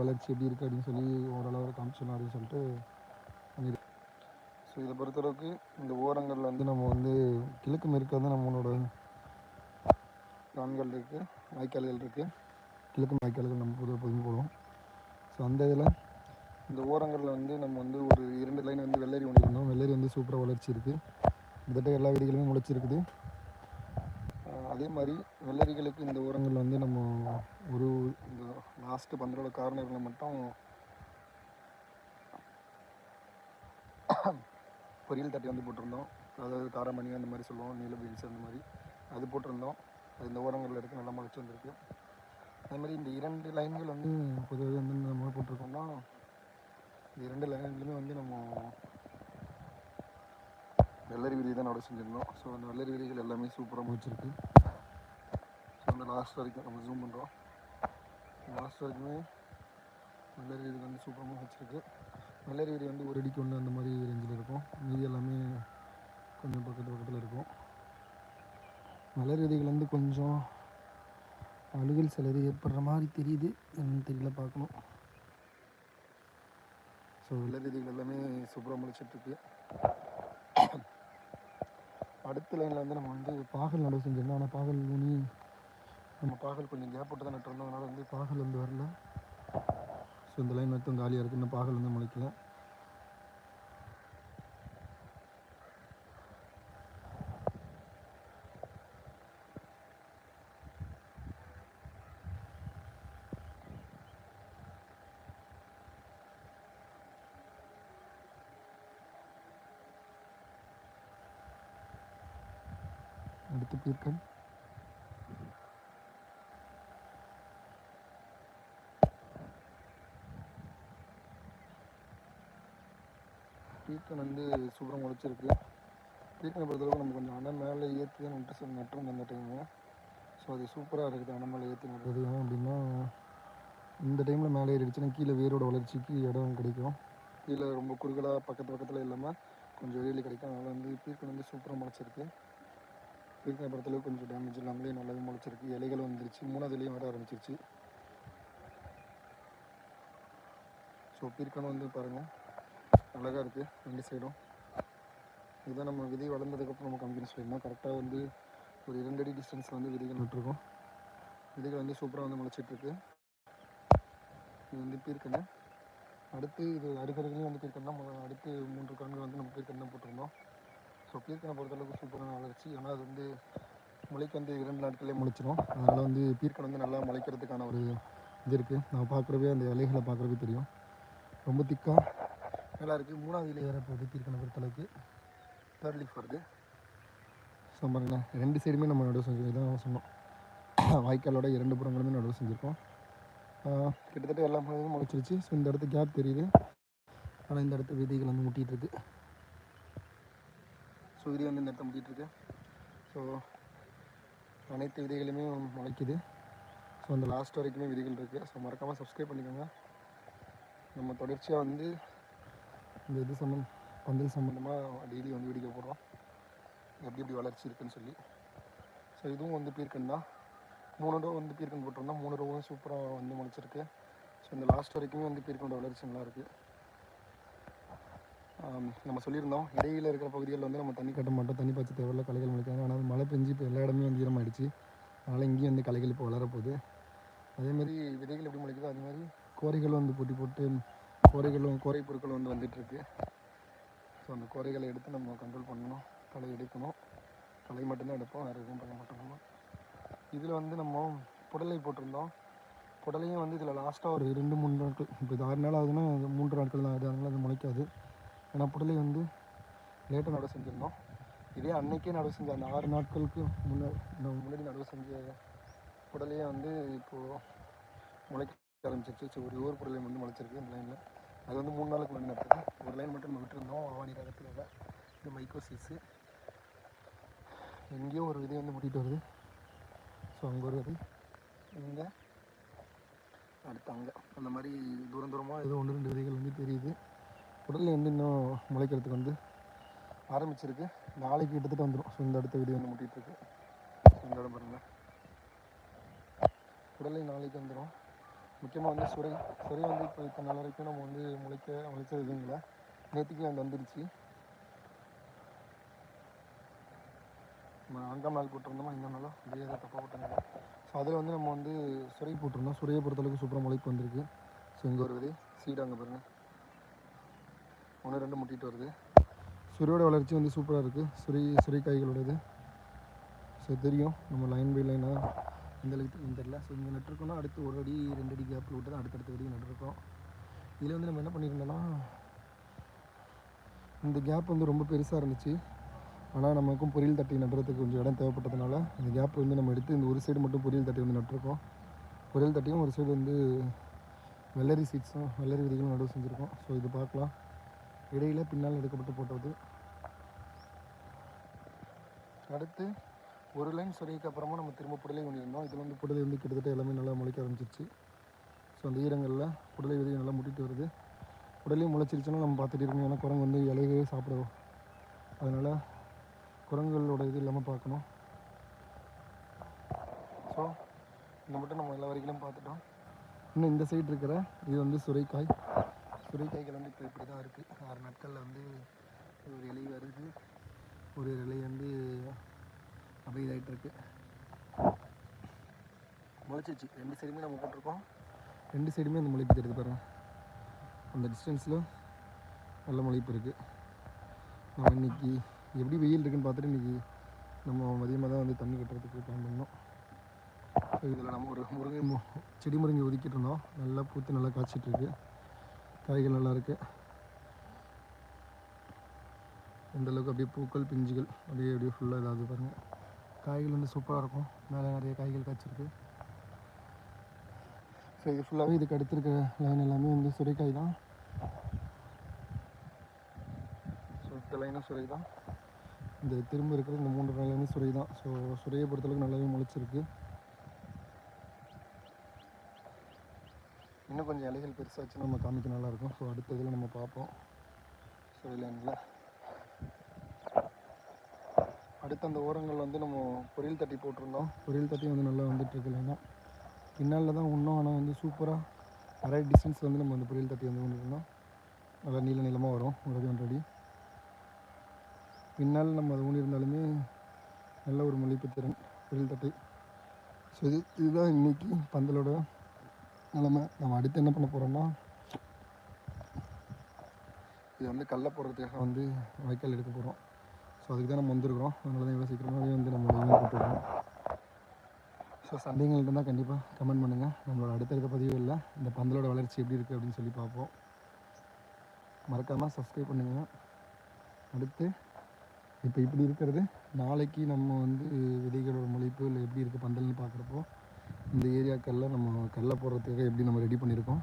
வளர்ச்சி எப்படி இருக்குது அப்படின்னு சொல்லி ஓரளவு காமிச்சணும் அப்படின்னு சொல்லிட்டு பண்ணியிருக்கு ஸோ இதை பொறுத்தளவுக்கு இந்த ஓரங்களில் வந்து நம்ம வந்து கிழக்கு மேற்கு வந்து நம்மளோட கான்கள் இருக்குது வாய்க்கால்கள் இருக்குது கிழக்கு வாய்க்கால்கள் நம்ம பொதுவாக பொதுமை போடுவோம். ஸோ அந்த இதில் இந்த ஓரங்களில் வந்து நம்ம வந்து ஒரு இரண்டு லைன் வந்து வெள்ளரி ஒன்று இருந்தோம். வெள்ளரி வந்து சூப்பராக வளர்ச்சி இருக்குது கிட்டத்தட்ட எல்லா வீடுகளுமே முளைச்சிருக்குது. அதே மாதிரி வெள்ளரிகளுக்கு இந்த உரங்கள் வந்து நம்ம ஒரு இந்த லாஸ்ட்டு பந்தரோட கார்னரில் மட்டும் பொரியல் தட்டி வந்து போட்டிருந்தோம். அதாவது காரமணி அந்த மாதிரி சொல்லுவோம் நீல பீன்ஸ் அந்த மாதிரி. அது போட்டிருந்தோம். அது இந்த ஓரங்களில் இருக்குது நல்லா முளைச்சி வந்திருக்கு. அதே மாதிரி இந்த இரண்டு லைன்கள் வந்து பொதுவாக வந்து நம்ம போட்டிருக்கோம்னா இந்த இரண்டு லைன்களுமே வந்து நம்ம வெள்ளரி விதி தான் நடவு செஞ்சுருந்தோம். ஸோ அந்த வெள்ளரி விதிகள் எல்லாமே சூப்பராக முடிச்சிருக்கு இந்த அந்த லாஸ்ட் வரைக்கும் நம்ம ஜூம் பண்ணுறோம் லாஸ்ட் வரைக்குமே வெள்ளரி வீடு வந்து சூப்பரமாக வச்சுருக்கு வெள்ளரி வீடு வந்து ஒரு அடிக்கு ஒன்று அந்த மாதிரி ரேஞ்சில் இருக்கும். மீதி எல்லாமே கொஞ்சம் பக்கத்து பக்கத்தில் இருக்கும். மலர் விதைகள் வந்து கொஞ்சம் அழுகல் சிலது ஏற்படுற மாதிரி தெரியுது என்னன்னு தெரியல பார்க்கணும். ஸோ மலர் விதைகள் எல்லாமே சூப்பராக முளைச்சிட்ருக்கு அடுத்த லைனில் வந்து நம்ம வந்து பாகல் நடவு செஞ்சிருந்தோம் ஆனால் பாகல் ஊனி நம்ம பாகல் கொஞ்சம் கேப் போட்டு தான் நட்டுருந்தோம் அதனால் வந்து பாகல் வந்து வரல. ஸோ இந்த லைன் மட்டும் காலியாக இருக்குது இன்னும் பாகல் வந்து முளைக்கல. அடுத்து பீர்க்கன் பீர்க்கன் வந்து சூப்பராக முளைச்சிருக்கு. பீர்க்கனை பொறுத்தளவுக்கு நம்ம கொஞ்சம் அணை மேலே ஏற்றி தான் நட்டு நட்டுரும் அந்த டைமு ஸோ அது சூப்பராக இருக்குது அணை மேலே ஏற்றி நடுறது. ஏன் அப்படின்னா இந்த டைமில் மேலே ஏறிடுச்சுன்னா கீழே வேரோட வளர்ச்சிக்கு இடம் கிடைக்கும். கீழே ரொம்ப குறுகலாக பக்கத்து பக்கத்தில் இல்லாமல் கொஞ்சம் வெளியில் கிடைக்கும். அதனால் வந்து பீர்க்கன் வந்து சூப்பராக முளைச்சிருக்கு. பீர்க்கனை பொறுத்தளவுக்கு கொஞ்சம் டேமேஜ் இல்லாமலே நல்லாவே முளைச்சிருக்கு. இலைகள் வந்துருச்சு. மூணாவது இலையும் வர ஆரம்பிச்சிருச்சு. ஸோ பீர்க்கனும் வந்து பாருங்கள் அழகாக இருக்குது ரெண்டு சைடும் இதுதான் நம்ம விதை வளர்ந்ததுக்கப்புறம் நம்ம காமிக்கணும் சொல்லியிருந்தோம் கரெக்டாக வந்து ஒரு இரண்டு அடி டிஸ்டன்ஸில் வந்து விதைகள் நட்டுருக்கோம். விதைகள் வந்து சூப்பராக வந்து முளைச்சிட்ருக்கு இது வந்து பீர்க்கனை அடுத்து இது அடுத்தடுத்துலேயும் வந்து பீர்க்கண்ணா. அடுத்து மூன்று கண்கள் வந்து நம்ம பீர்க்கண்ணை போட்டிருந்தோம். ஸோ பீர்க்கனை பொறுத்தளவுக்கு சூப்பரான வளர்ச்சி ஆனால் அது வந்து முளைக்கு வந்து இரண்டு நாட்களே முளைச்சிடும் அதனால் வந்து பீர்க்கண் வந்து நல்லா முளைக்கிறதுக்கான ஒரு இது இருக்குது நான் பார்க்குறவே அந்த இலைகளை பார்க்குறவே தெரியும். ரொம்ப திக்காக நல்லா இருக்குது மூணாவது இலை ஏற இப்போ ஒதுக்கியிருக்கணும் பொறுத்தளவுக்கு தேர்ட் லீஃப் வருது. ஸோ பாருங்களேன் ரெண்டு சைடுமே நம்ம நடுவு செஞ்சு தான் சொன்னோம். வாய்க்காலோட இரண்டு புறங்களுமே நடுவு செஞ்சுருக்கோம். கிட்டத்தட்ட எல்லா பழமும் முளைச்சிருச்சு. ஸோ இந்த இடத்து கேப் தெரியுது. ஆனால் இந்த இடத்து விதைகள் வந்து முட்டிகிட்ருக்கு ஸோ விதை வந்து இந்த இடத்த முட்டிகிட்ருக்கு ஸோ அனைத்து விதைகளுமே முளைக்குது. ஸோ அந்த லாஸ்ட் வரைக்குமே விதைகள் இருக்குது ஸோ மறக்காமல் சப்ஸ்கிரைப் பண்ணிக்கோங்க. நம்ம தொடர்ச்சியாக வந்து இந்த இது சம்மந்தம் பந்தல் சம்மந்தமாக டெய்லி வந்து வீடியோ போடுறோம் எப்படி எப்படி வளர்ச்சி இருக்குன்னு சொல்லி. ஸோ இதுவும் வந்து பீர்க்கன் தான். மூணு ரூபா வந்து பீர்க்கன் போட்டிருந்தோம் மூணு ரோவும் சூப்பராக வந்து முளைச்சிருக்கு. ஸோ இந்த லாஸ்ட் வரைக்குமே வந்து பீர்க்கனோட வளர்ச்சி நல்லா இருக்குது நம்ம சொல்லியிருந்தோம். இடையில இருக்கிற பகுதிகளில் வந்து நம்ம தண்ணி கட்ட மாட்டோம். தண்ணி பாய்ச்ச தேவையில்ல களைகள் முளைக்காது. ஆனால் மழை பெஞ்சு இப்போ எல்லா இடமே வந்து ஈரமாயிடுச்சு. அதனால் இங்கேயும் வந்து களைகள் இப்போ வளரப்போகுது. அதேமாதிரி விதைகள் எப்படி முளைக்குதோ அதே மாதிரி கோரிகள் வந்து போட்டி போட்டு கோரைகளும் குறை பொருட்கள் வந்து வந்துட்டுருக்கு. ஸோ அந்த குறைகளை எடுத்து நம்ம கண்ட்ரோல் பண்ணணும். களை எடுக்கணும். களை மட்டும்தான் எடுப்போம். வேறு எதுவும் பண்ண மாட்டோம் இதில் வந்து நம்ம புடலை போட்டிருந்தோம். புடலையும் வந்து இதில் லாஸ்ட்டாக ஒரு ரெண்டு மூணு நாட்கள் இப்போ இது ஆறு நாள் ஆகுதுன்னா மூன்று நாட்கள் தான். ஆகுது அதனால் அது முளைக்காது. ஏன்னா புடலை வந்து லேட்டாக நடவு செஞ்சுருந்தோம். இதே அன்னைக்கே நடவு செஞ்ச அந்த ஆறு நாட்களுக்கு முன்னாடி முன்னாடி நடவு செஞ்ச புடலையே வந்து இப்போது முளைக்க ஆரம்பிச்சிருச்சு. ஒரு ஒரு புடலை வந்து முளைச்சிருக்கு இந்த லைனில் அது வந்து மூணு நாளுக்கு முன்னாடி ஒரு லைன் மட்டும் நம்ம விட்டுருந்தோம். வாணி ரகத்தில் இது மைக்ரோசிஸு எங்கேயோ ஒரு விதை வந்து முட்டிகிட்டு வருது. ஸோ அங்கே ஒரு விதை. இங்கே அடுத்து அங்கே. அந்த மாதிரி தூரம் தூரமாக ஏதோ ஒன்று ரெண்டு விதைகள் வந்து தெரியுது. உடலில் வந்து இன்னும் முளைக்கிறதுக்கு வந்து ஆரம்பிச்சிருக்கு. நாளைக்கு கிட்டத்தட்ட வந்துடும் ஸோ இந்த அடுத்த விதை வந்து முட்டிகிட்டு இருக்கு. இந்த இடம் பாருங்கள் உடலை நாளைக்கு வந்துடும் முக்கியமாக வந்து சுரை சுரை வந்து இப்போ இப்போ நல்ல வரைக்கும் நம்ம வந்து முளைக்க முளைச்சது எதுவும் இல்லை. நேற்றுக்கு அந்த வந்துருச்சு. நம்ம நான்காம் நாள் போட்டிருந்தோமா இந்த நாளும் அதே தான் தப்பாக போட்டிருந்தோம் ஸோ அதில் வந்து நம்ம வந்து சுரை போட்டிருந்தோம். சுரையை பொறுத்தளவுக்கு சூப்பராக முளைப்பு வந்திருக்கு. ஸோ இங்கே ஒரு விதை சீடு அங்கே பாருங்கள் ஒன்று ரெண்டு முட்டிகிட்டு வருது. சுரையோட வளர்ச்சி வந்து சூப்பராக இருக்குது சுரை காய்களோடது. ஸோ தெரியும். நம்ம லைன் பை லைனாக இந்த அளவுக்கு தெரியும் தெரியல. ஸோ இங்கே நட்டுருக்கோம்னா அடுத்து ஒரு அடி ரெண்டு அடி கேப்பில் விட்டு தான் அடுத்தடுத்த அடி நட்டுருக்கோம். இதில் வந்து நம்ம என்ன பண்ணியிருந்தோம்னா இந்த கேப் வந்து ரொம்ப பெருசாக இருந்துச்சு. ஆனால் நமக்கும் பொரியல் தட்டி நடுறதுக்கு கொஞ்சம் இடம் தேவைப்பட்டதுனால இந்த கேப் வந்து நம்ம எடுத்து இந்த ஒரு சைடு மட்டும் பொரியல் தட்டி வந்து நட்டுருக்கோம். பொரியல் தட்டியும் ஒரு சைடு வந்து வெள்ளரி சீட்ஸும் வெள்ளரி விதைகளும் நடுவு செஞ்சுருக்கோம். ஸோ இது பார்க்கலாம். இடையில் பின்னால் எடுக்கப்பட்டு போட்டது. அடுத்து ஒரு லைன் சொருகிக்கு அப்புறமா நம்ம திரும்ப புடலை பண்ணியிருந்தோம் இதில் வந்து புடலை வந்து கிட்டத்தட்ட எல்லாமே நல்லா முளைக்க ஆரம்பிச்சிருச்சு. ஸோ அந்த ஈரங்களில் புடலை விதை நல்லா முட்டிட்டு வருது. புடலையும் முளைச்சிருச்சுன்னா நம்ம பார்த்துட்டு இருக்கணும். ஏன்னா குரங்கு வந்து இலையவே சாப்பிடுவோம் அதனால் குரங்குகளோட இது இல்லாமல் பார்க்கணும். ஸோ இந்த மட்டும் நம்ம எல்லா வரைக்கும் பார்த்துட்டோம். இன்னும் இந்த சைடு இருக்கிற இது வந்து சுரைக்காய். சுரைக்காய்கள் வந்து இப்போ இப்படி தான் இருக்குது ஆறு நாட்களில் வந்து ஒரு இலை வருது. ஒரு இலை வந்து அப்படியே இதாகிட்டு இருக்கு. முளைச்சிச்சு ரெண்டு சைடுமே நம்ம போட்டிருக்கோம். ரெண்டு சைடுமே அந்த முளைப்பு தெரியுது பாருங்க. அந்த டிஸ்டன்ஸில் நல்ல முளைப்பு இருக்குது நம்ம இன்னைக்கு எப்படி வெயில் இருக்குன்னு பார்த்துட்டு இன்றைக்கி நம்ம மதியமாக தான் வந்து தண்ணி கட்டுறதுக்கு பிளான் பண்ணோம். ஸோ இதில் நம்ம ஒரு முருங்கை மு- செடி முருங்கை ஒதுக்கிட்டு இருந்தோம். நல்லா பூத்து நல்லா காய்ச்சிட்ருக்கு காய்கள் நல்லாயிருக்கு இருக்கு. அப்படியே பூக்கள் பிஞ்சுகள் அப்படியே அப்படியே ஃபுல்லாக இதாகுது பாருங்கள் காய்கள் வந்து சூப்பராக இருக்கும். மேலே நிறைய காய்கள் காய்ச்சிருக்கு. ஸோ இது ஃபுல்லாகவே இதுக்கு அடுத்திருக்க லைன் எல்லாமே வந்து சுரைக்காய் தான். ஸோ இந்த லைனாக சுரை தான். இந்த திரும்ப இருக்கிற இந்த மூன்று லைனும் சுரை தான். ஸோ சுரையை பொறுத்தளவுக்கு நல்லாவே முளைச்சிருக்கு. இன்னும் கொஞ்சம் இலைகள் பெருசாச்சு நம்ம காமிக்க நல்லாயிருக்கும் ஸோ அடுத்த இதில் நம்ம பார்ப்போம். சுரை லைனில் அடுத்து அந்த ஓரங்கள் வந்து நம்ம பொரியல் தட்டி போட்டிருந்தோம். பொரியல் தட்டி வந்து நல்லா வந்துட்டுருக்கு இல்லைங்க பின்னால் தான் இன்னும் ஆனால் வந்து சூப்பராக நிறைய டிஸ்டன்ஸ் வந்து நம்ம அந்த பொரியல் தட்டி வந்து கொண்டுருந்தோம். நல்லா நீள நீளமாக வரும் ஒரு ஒன்றடி பின்னால் நம்ம அது ஊனி இருந்தாலுமே நல்ல ஒரு மொழிப்பு திறன் பொரியல் தட்டை. ஸோ இது இதுதான் இன்னைக்கு பந்தலோட நிலமை. நம்ம அடுத்து என்ன பண்ண போகிறோம்னா இது வந்து கல்லை போடுறதுக்காக வந்து வாய்க்கால் எடுக்க போகிறோம் ஸோ அதுக்கு தான் நம்ம வந்திருக்கிறோம். அதனால தான் இவ்வளோ சீக்கிரமாகவே வந்து நம்ம லைவாக போட்டுருக்கோம் ஸோ சந்தேகங்கள் தான் கண்டிப்பாக கமெண்ட் பண்ணுங்கள் நம்மளோட அடுத்தடுத்த பதிவுகளில் இந்த பந்தலோட வளர்ச்சி எப்படி இருக்குது அப்படின்னு சொல்லி பார்ப்போம். மறக்காமல் சப்ஸ்கிரைப் பண்ணுங்கள் அடுத்து இப்போ இப்படி இருக்கிறது நாளைக்கு நம்ம வந்து விதைகளோட முளைப்பு இல்லை எப்படி இருக்குது பந்தல்னு பார்க்குறப்போ இந்த ஏரியாக்களில் நம்ம கல்லை போடுறதுக்காக எப்படி நம்ம ரெடி பண்ணியிருக்கோம்?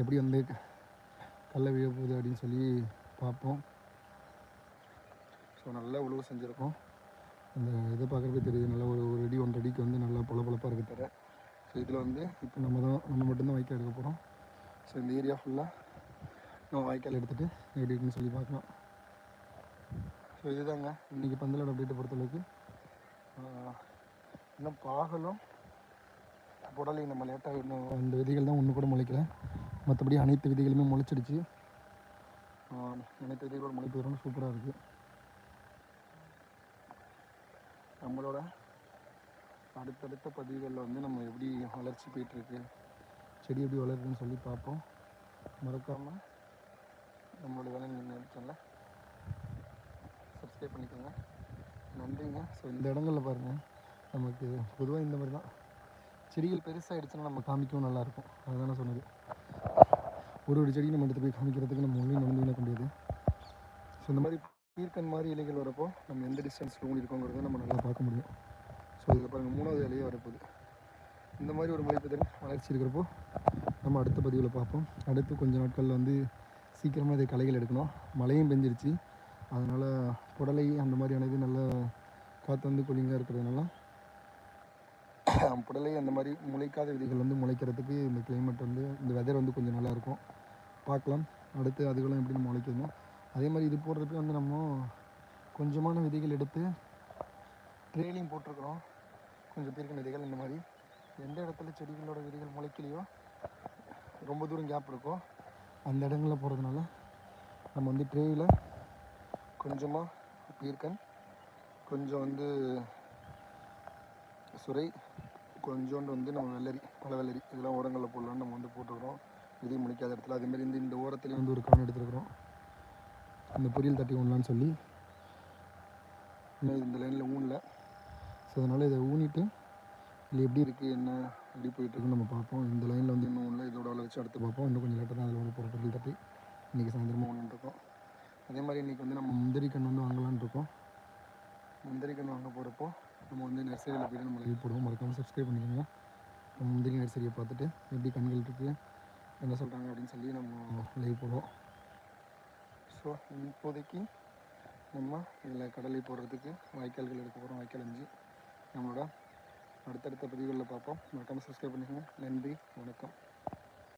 எப்படி வந்து கல்லை கடலை விழ போகுது அப்படின்னு சொல்லி பார்ப்போம். ஸோ நல்லா உழவு செஞ்சுருக்கோம். அந்த இதை பார்க்குறதே தெரியுது நல்லா ஒரு ஒரு அடி ஒன்றரை அடிக்கு வந்து நல்லா பொல பொலப்பாக இருக்கு தர. ஸோ இதில் வந்து இப்போ நம்ம தான் நம்ம மட்டும்தான் வாய்க்கால் எடுக்க போகிறோம் ஸோ இந்த ஏரியா ஃபுல்லாக நம்ம வாய்க்கால் எடுத்துகிட்டு எப்படி இருக்குன்னு சொல்லி பார்க்கலாம். ஸோ இதுதாங்க. இன்றைக்கி பந்தலோட அப்டேட்டை பொறுத்தளவுக்கு இன்னும் பாகலும் புடலை நம்ம லேட்டாக இன்னும் அந்த விதைகள் தான் ஒன்று கூட முளைக்கல. மற்றபடி அனைத்து விதைகளுமே முளைச்சிடுச்சு. அனைத்து விதைகளோட முளைப்பு வரும் சூப்பராக இருக்குது நம்மளோட அடுத்தடுத்த பதிவுகளில் வந்து நம்ம எப்படி வளர்ச்சி போயிட்டுருக்கு செடி எப்படி வளருதுன்னு சொல்லி பார்ப்போம். மறக்காமல் நம்மளோட வேலை நினைச்சல சப்ஸ்கிரைப் பண்ணிக்கோங்க. நன்றிங்க. ஸோ இந்த இடங்களில் பாருங்கள் நமக்கு பொதுவாக இந்த மாதிரி தான். செடிகள் பெருசாகிடுச்சுன்னா நம்ம காமிக்கவும் நல்லாயிருக்கும். அதுதானே சொன்னது. ஒரு ஒரு செடியும் நம்ம எடுத்து போய் காமிக்கிறதுக்கு நம்ம ஒன்றையும் நடந்து விட முடியாது. ஸோ இந்த மாதிரி பீர்க்கன் மாதிரி இலைகள் வரப்போ நம்ம எந்த டிஸ்டன்ஸில் ஊனி இருக்கோங்கிறத நம்ம நல்லா பார்க்க முடியும். ஸோ இதில் பாருங்கள் மூணாவது இலையே வரப்போகுது. இந்த மாதிரி ஒரு முளைப்புதல் வளர்ச்சி இருக்கிறப்போ நம்ம அடுத்த பதிவில் பார்ப்போம். அடுத்து கொஞ்ச நாட்களில் வந்து சீக்கிரமாக இதை களைகள் எடுக்கணும். மழையும் பெஞ்சிருச்சு. அதனால் புடலை அந்த மாதிரியான இது நல்ல காற்று வந்து கூலிங்காக இருக்கிறதுனால புடலை அந்த மாதிரி முளைக்காத விதைகள் வந்து முளைக்கிறதுக்கு இந்த கிளைமேட் வந்து இந்த வெதர் வந்து கொஞ்சம் நல்லா இருக்கும். பார்க்கலாம். அடுத்து அதுகளும் எப்படி நம்ம அதே மாதிரி இது போடுறதுக்கு வந்து நம்ம கொஞ்சமான விதைகள் எடுத்து ட்ரெயிலிங் போட்டிருக்கிறோம். கொஞ்சம் பேருக்கு விதைகள் இந்த மாதிரி எந்த இடத்துல செடிகளோட விதைகள் முளைக்கலையோ ரொம்ப தூரம் கேப் இருக்கோ அந்த இடங்களில் போகிறதுனால நம்ம வந்து ட்ரேயில் கொஞ்சமாக பீர்க்கன் கொஞ்சம் வந்து சுரை கொஞ்சோண்டு வந்து நம்ம வெள்ளரி பல வெள்ளரி இதெல்லாம் ஓரங்களில் போடலான்னு நம்ம வந்து போட்டுக்கிறோம் விதை முடிக்காத இடத்துல. அதேமாதிரி இந்த இந்த ஓரத்துலேயும் வந்து ஒரு கான் எடுத்துருக்குறோம். இந்த பொரியல் தட்டி ஊனலான்னு சொல்லி. இன்னும் இந்த லைனில் ஊனல. ஸோ அதனால் இதை ஊனிட்டு இல்லை எப்படி இருக்குது என்ன எப்படி போயிட்டுருக்குன்னு நம்ம பார்ப்போம். இந்த லைனில் வந்து இன்னும் இல்லை இதோட வளர்ச்சி அடுத்து பார்ப்போம். இன்னும் கொஞ்சம் லேட்டாக தான் அதில் வந்து போகிற பொரியல் தட்டி இன்றைக்கி சாயந்தரமாக ஒன்று அதே மாதிரி இன்றைக்கி வந்து நம்ம முந்திரி கண் வந்து வாங்கலான்னு இருக்கோம். முந்திரி கண் வாங்க போகிறப்போ நம்ம வந்து நர்சரியில் போய்ட்டு நம்ம லைவ் போடுவோம். மறக்காமல் சப்ஸ்கிரைப் பண்ணிக்கோங்க. நம்ம முந்திரி நர்சரியை பார்த்துட்டு எப்படி கண்கள் இருக்குது என்ன சொல்கிறாங்க அப்படின்னு சொல்லி நம்ம லைவ் போடுவோம். ஸோ இப்போதைக்கு நம்ம இதில் கடலை போடுறதுக்கு வாய்க்கால்கள் எடுக்க போகிறோம் வாய்க்கால் அஞ்சு. நம்மளோட அடுத்தடுத்த பதிவுகளில் பார்ப்போம். மறக்காமல் சப்ஸ்கிரைப் பண்ணிக்கோங்க. நன்றி வணக்கம்.